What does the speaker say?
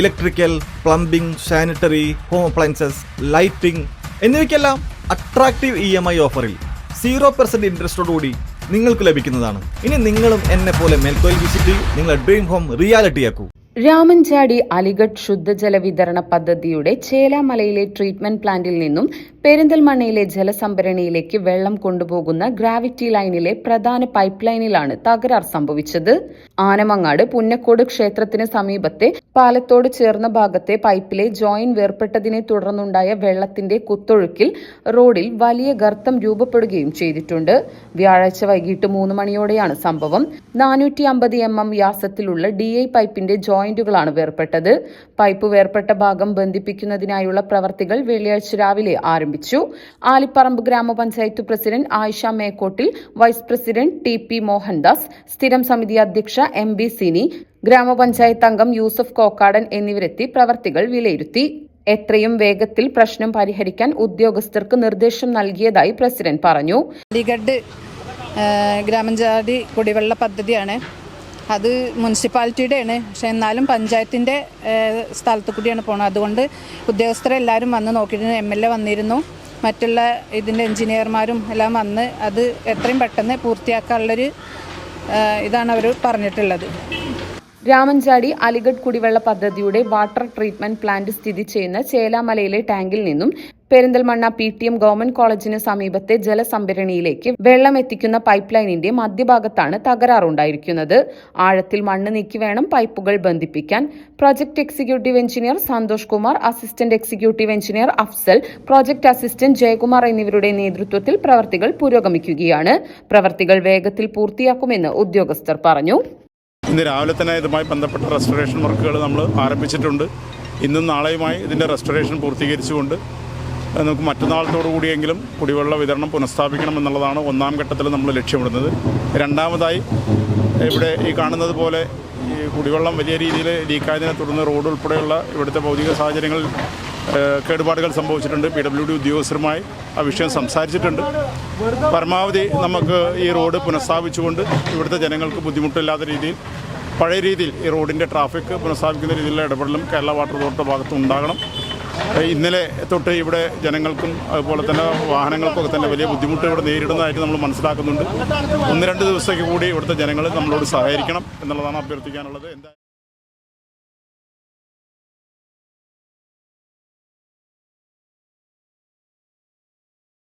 Electrical plumbing sanitary home appliances lighting എന്നിവയ്ക്കെല്ലാം attractive E M I ഓഫറിൽ zero percent ഇൻട്രസ്റ്റോടുകൂടി നിങ്ങൾക്ക് ലഭിക്കുന്നതാണ്. ഇനി നിങ്ങളും എന്നെ പോലെ മേൽക്കോയിൽ വിസിറ്റ് ചെയ്യൂ. നിങ്ങളുടെ ഡ്രീം ഹോം റിയാലിറ്റിയാക്കൂ രാമൻചാടി അലിഗഡ് ശുദ്ധജല വിതരണ പദ്ധതിയുടെ ചേലാമലയിലെ ട്രീറ്റ്മെന്റ് പ്ലാന്റിൽ നിന്നും പെരിന്തൽമണ്ണയിലെ ജലസംഭരണിയിലേക്ക് വെള്ളം കൊണ്ടുപോകുന്ന ഗ്രാവിറ്റി ലൈനിലെ പ്രധാന പൈപ്പ് ലൈനിലാണ് തകരാർ സംഭവിച്ചത്. ആനമങ്ങാട് പുന്നക്കോട് ക്ഷേത്രത്തിന് സമീപത്തെ പാലത്തോട് ചേർന്ന ഭാഗത്തെ പൈപ്പിലെ ജോയിൻ വേർപെട്ടതിനെ തുടർന്നുണ്ടായ വെള്ളത്തിന്റെ കുത്തൊഴുക്കിൽ റോഡിൽ വലിയ ഗർത്തം രൂപപ്പെടുകയും ചെയ്തിട്ടുണ്ട്. വ്യാഴാഴ്ച വൈകിട്ട് മൂന്ന് മണിയോടെയാണ് സംഭവം. നാനൂറ്റി അമ്പത് എം എം വ്യാസത്തിലുള്ള ഡി ഐ പൈപ്പിന്റെ ജോയിന്റുകളാണ് വേർപെട്ടത് പൈപ്പ് വേർപെട്ട ഭാഗം ബന്ധിപ്പിക്കുന്നതിനായുള്ള പ്രവർത്തികൾ വെള്ളിയാഴ്ച രാവിലെ ആരംഭിച്ചു. ആലിപ്പറമ്പ് ഗ്രാമപഞ്ചായത്ത് president Ayisha Mekkottil vice president T P Mohandas സ്ഥിരം സമിതി അധ്യക്ഷ എം ബി സിനി ഗ്രാമപഞ്ചായത്ത് അംഗം യൂസഫ് കോക്കാടൻ എന്നിവരെത്തി പ്രവർത്തികൾ വിലയിരുത്തി. എത്രയും വേഗത്തിൽ പ്രശ്നം പരിഹരിക്കാൻ ഉദ്യോഗസ്ഥർക്ക് നിർദ്ദേശം നൽകിയതായി പ്രസിഡന്റ് പറഞ്ഞു. അലിഗഡ് ഗ്രാമപഞ്ചായത്ത് കുടിവെള്ള പദ്ധതിയാണ് അത് മുനിസിപ്പാലിറ്റിയുടെയാണ്. പക്ഷെ എന്നാലും പഞ്ചായത്തിന്റെ സ്ഥലത്തു കൂടിയാണ് പോണത്. അതുകൊണ്ട് ഉദ്യോഗസ്ഥരെല്ലാവരും വന്ന് നോക്കിയിരുന്നു. എം എൽ എ വന്നിരുന്നു. മറ്റുള്ള ഇതിന്റെ എഞ്ചിനീയർമാരും എല്ലാം വന്ന് അത് എത്രയും പെട്ടെന്ന് പൂർത്തിയാക്കാനുള്ളൊരു ഇതാണ് അവർ പറഞ്ഞിട്ടുള്ളത്. രാമൻചാടി അലിഗഡ് കുടിവെള്ള പദ്ധതിയുടെ വാട്ടർ ട്രീറ്റ്മെന്റ് പ്ലാന്റ് സ്ഥിതി ചെയ്യുന്ന ചേലാമലയിലെ ടാങ്കിൽ നിന്നും Perinthalmanna P T M government കോളേജിന് സമീപത്തെ ജലസംഭരണിയിലേക്ക് വെള്ളം എത്തിക്കുന്ന പൈപ്പ് ലൈനിന്റെ മധ്യഭാഗത്താണ് തകരാറുണ്ടായിരിക്കുന്നത്. ആഴത്തിൽ മണ്ണ് നീക്കി വേണം പൈപ്പുകൾ ബന്ധിപ്പിക്കാൻ. Project executive engineer Santhosh Kumar assistant executive engineer Afsal project assistant Jayakumar എന്നിവരുടെ നേതൃത്വത്തിൽ പ്രവർത്തികൾ പുരോഗമിക്കുകയാണ്. പ്രവർത്തികൾ വേഗത്തിൽ പൂർത്തിയാക്കുമെന്ന് ഉദ്യോഗസ്ഥർ പറഞ്ഞു. ഇന്ന് രാവിലെ തന്നെ ഇതുമായി ബന്ധപ്പെട്ട റെസ്റ്റോറേഷൻ വർക്കുകൾ നമ്മൾ ആരംഭിച്ചിട്ടുണ്ട്. ഇന്നും നാളെയുമായി ഇതിന്റെ റെസ്റ്റോറേഷൻ പൂർത്തീകരിച്ചുകൊണ്ട് നമുക്ക് മറ്റന്നാളത്തോടു കൂടിയെങ്കിലും കുടിവെള്ള വിതരണം പുനഃസ്ഥാപിക്കണം എന്നുള്ളതാണ് ഒന്നാം ഘട്ടത്തിൽ നമ്മൾ ലക്ഷ്യമിടുന്നത്. രണ്ടാമതായി ഇവിടെ ഈ കാണുന്നത് പോലെ ഈ കുടിവെള്ളം വലിയ രീതിയിൽ ലീക്കായതിനെ തുടർന്ന് റോഡ് ഉൾപ്പെടെയുള്ള ഇവിടുത്തെ ഭൗതിക സാഹചര്യങ്ങളിൽ കേടുപാടുകൾ സംഭവിച്ചിട്ടുണ്ട്. പി ഡബ്ല്യു ഡി ഉദ്യോഗസ്ഥരുമായി ആ വിഷയം സംസാരിച്ചിട്ടുണ്ട്. പരമാവധി നമുക്ക് ഈ റോഡ് പുനഃസ്ഥാപിച്ചുകൊണ്ട് ഇവിടുത്തെ ജനങ്ങൾക്ക് ബുദ്ധിമുട്ടില്ലാത്ത രീതിയിൽ പഴയ രീതിയിൽ ഈ റോഡിന്റെ ട്രാഫിക് പുനഃസ്ഥാപിക്കുന്ന രീതിയിലുള്ള ഇടപെടലും കേരള വാട്ടർ അതോറിറ്റി ഭാഗത്ത് ഉണ്ടാകണം. ഇന്നലെ തൊട്ട് ഇവിടെ ജനങ്ങൾക്കും അതുപോലെ തന്നെ വാഹനങ്ങൾക്കൊക്കെ തന്നെ വലിയ ബുദ്ധിമുട്ട് ഇവിടെ നേരിടുന്നതായിട്ട് നമ്മൾ മനസ്സിലാക്കുന്നുണ്ട്. ഒന്ന് രണ്ട് ദിവസത്തേക്ക് കൂടി ഇവിടുത്തെ ജനങ്ങൾ നമ്മളോട് സഹകരിക്കണം എന്നുള്ളതാണ് അഭ്യർത്ഥിക്കാനുള്ളത്. എന്താ